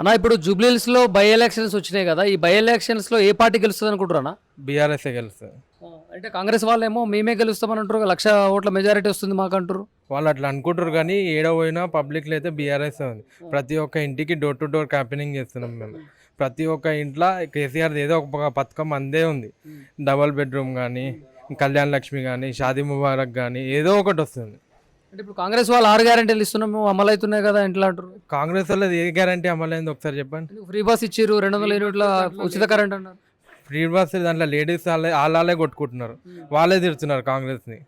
అన్న ఇప్పుడు జూబ్లీహిల్స్లో బై ఎలక్షన్స్ వచ్చినాయి కదా ఈ బై ఎలక్షన్స్లో ఏ పార్టీ గెలుస్తుంది అనుకుంటారా బీఆర్ఎస్ఏ గెలుస్తుంది. అంటే కాంగ్రెస్ వాళ్ళేమో మేమే గెలుస్తామని అంటారు లక్ష ఓట్ల మెజారిటీ వస్తుంది మాకు అంటారు వాళ్ళు అట్లా అనుకుంటారు కానీ ఏడ పోయినా పబ్లిక్లో అయితే బీఆర్ఎస్ ఉంది. ప్రతి ఒక్క ఇంటికి డోర్ టు డోర్ క్యాంపెయినింగ్ చేస్తున్నాం మేము. ప్రతి ఒక్క ఇంట్లో కేసీఆర్ ఏదో ఒక పథకం అందే ఉంది. డబల్ బెడ్రూమ్ కానీ కళ్యాణ లక్ష్మి కానీ షాదీ ముబారక్ కానీ ఏదో ఒకటి వస్తుంది. అంటే ఇప్పుడు కాంగ్రెస్ వాళ్ళు ఆరు గ్యారెంటీలు ఇస్తున్నాము అమలు అవుతున్నాయి కదా ఇంట్లో అంటారు. కాంగ్రెస్ వాళ్ళది ఏ గ్యారంటీ అమలైంది ఒకసారి చెప్పండి. ఫ్రీ బస్ ఇచ్చిర్రు రెండు వందల యూనిట్ల ఉచిత కరెంట్ అన్నారు. ఫ్రీ బస్ దాంట్లో లేడీస్ వాళ్ళే వాళ్ళే కొట్టుకుంటున్నారు. వాళ్ళే తిడుతున్నారు కాంగ్రెస్ని.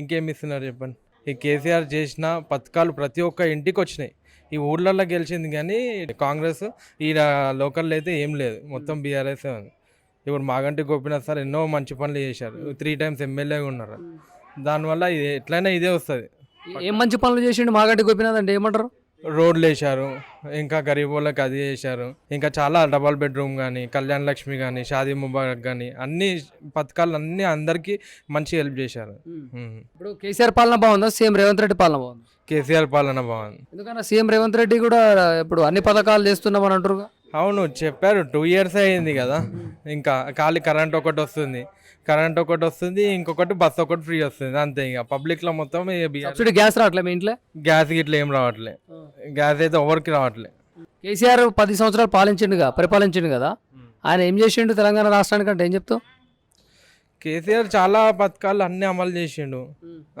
ఇంకేం ఇస్తున్నారు చెప్పండి. ఈ కేసీఆర్ చేసిన పథకాలు ప్రతి ఒక్క ఇంటికి వచ్చినాయి. ఈ ఊర్లలో గెలిచింది కానీ కాంగ్రెస్ ఈ లోకల్లో అయితే ఏం లేదు. మొత్తం బీఆర్ఎస్ ఉంది. ఇప్పుడు మాగంటి గోపీనాథ్ సార్ ఎన్నో మంచి పనులు చేశారు. త్రీ టైమ్స్ ఎమ్మెల్యేగా ఉన్నారు. దానివల్ల ఇది ఎట్లయినా ఇదే వస్తుంది. ఏం మంచి పనులు చేసిండు మాగంటి గోపినాథ్ అంటే ఏమంటారు? రోడ్లు వేశారు. ఇంకా గరీబ్ వాళ్ళకి అది చేశారు ఇంకా చాలా డబల్ బెడ్రూమ్ కానీ కళ్యాణ లక్ష్మి కానీ షాదీ ముబారక్ కానీ అన్ని పథకాలు అన్నీ అందరికీ మంచి హెల్ప్ చేశారు. ఇప్పుడు కేసీఆర్ పాలన బాగుందా? సీఎం రేవంత్ రెడ్డి పాలన బాగుంది? కేసీఆర్ పాలన బాగుంది. ఎందుకన్నా సీఎం రేవంత్ రెడ్డి కూడా ఇప్పుడు అన్ని పథకాలు చేస్తున్నామని అంటారు అవును చెప్పారు. టూ ఇయర్స్ అయ్యింది కదా. ఇంకా ఖాళీ కరెంట్ ఒకటి వస్తుంది. కరెంట్ ఒకటి వస్తుంది ఇంకొకటి బస్ ఒకటి ఫ్రీ వస్తుంది. అంతే ఇక. పబ్లిక్లో మొత్తం సబ్సిడీ గ్యాస్ రావట్లే మీ ఇంట్లో? గ్యాస్ గిట్ల ఏం రావట్లే. గ్యాస్ అయితే ఎవరికి రావట్లే. కేసీఆర్ పది సంవత్సరాలు పాలించిండుగా పరిపాలించిండు కదా. ఆయన ఏం చేసిండు తెలంగాణ రాష్ట్రానికి అంటే ఏం చెప్తావు? కేసీఆర్ చాలా పథకాలు అన్నీ అమలు చేసిండు.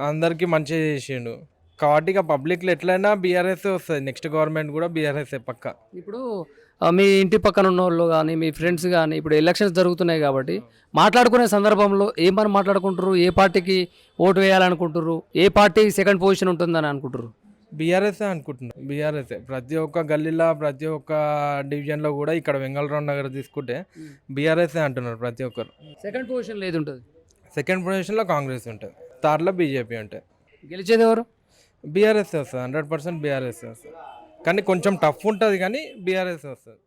అందరికీ మంచిగా చేసిండు. కాబట్టి ఇక పబ్లిక్లో ఎట్లయినా బీఆర్ఎస్ వస్తుంది. నెక్స్ట్ గవర్నమెంట్ కూడా బీఆర్ఎస్ పక్క. ఇప్పుడు మీ ఇంటి పక్కన ఉన్న వాళ్ళు కానీ మీ ఫ్రెండ్స్ కానీ ఇప్పుడు ఎలక్షన్స్ జరుగుతున్నాయి కాబట్టి మాట్లాడుకునే సందర్భంలో ఏమని మాట్లాడుకుంటారు ఏ పార్టీకి ఓటు వేయాలనుకుంటారు ఏ పార్టీ సెకండ్ పొజిషన్ ఉంటుందని అనుకుంటారు బీఆర్ఎస్ అనుకుంటున్నాను బీఆర్ఎస్ ప్రతి ఒక్క గల్లీలో ప్రతి ఒక్క డివిజన్లో కూడా ఇక్కడ వెంగళరావు నగర్ తీసుకుంటే బీఆర్ఎస్ అంటున్నారు ప్రతి ఒక్కరు. సెకండ్ పొజిషన్ లేదు ఉంటుంది? సెకండ్ పొజిషన్లో కాంగ్రెస్ ఉంటుంది. థర్డ్లో బీజేపీ ఉంటుంది. గెలిచేది ఎవరు? బీఆర్ఎస్ వస్తుంది. హండ్రెడ్ పర్సెంట్ బీఆర్ఎస్ వస్తుంది. కానీ కొంచెం టఫ్ ఉంటుంది కానీ బీఆర్ఎస్ వస్తుంది.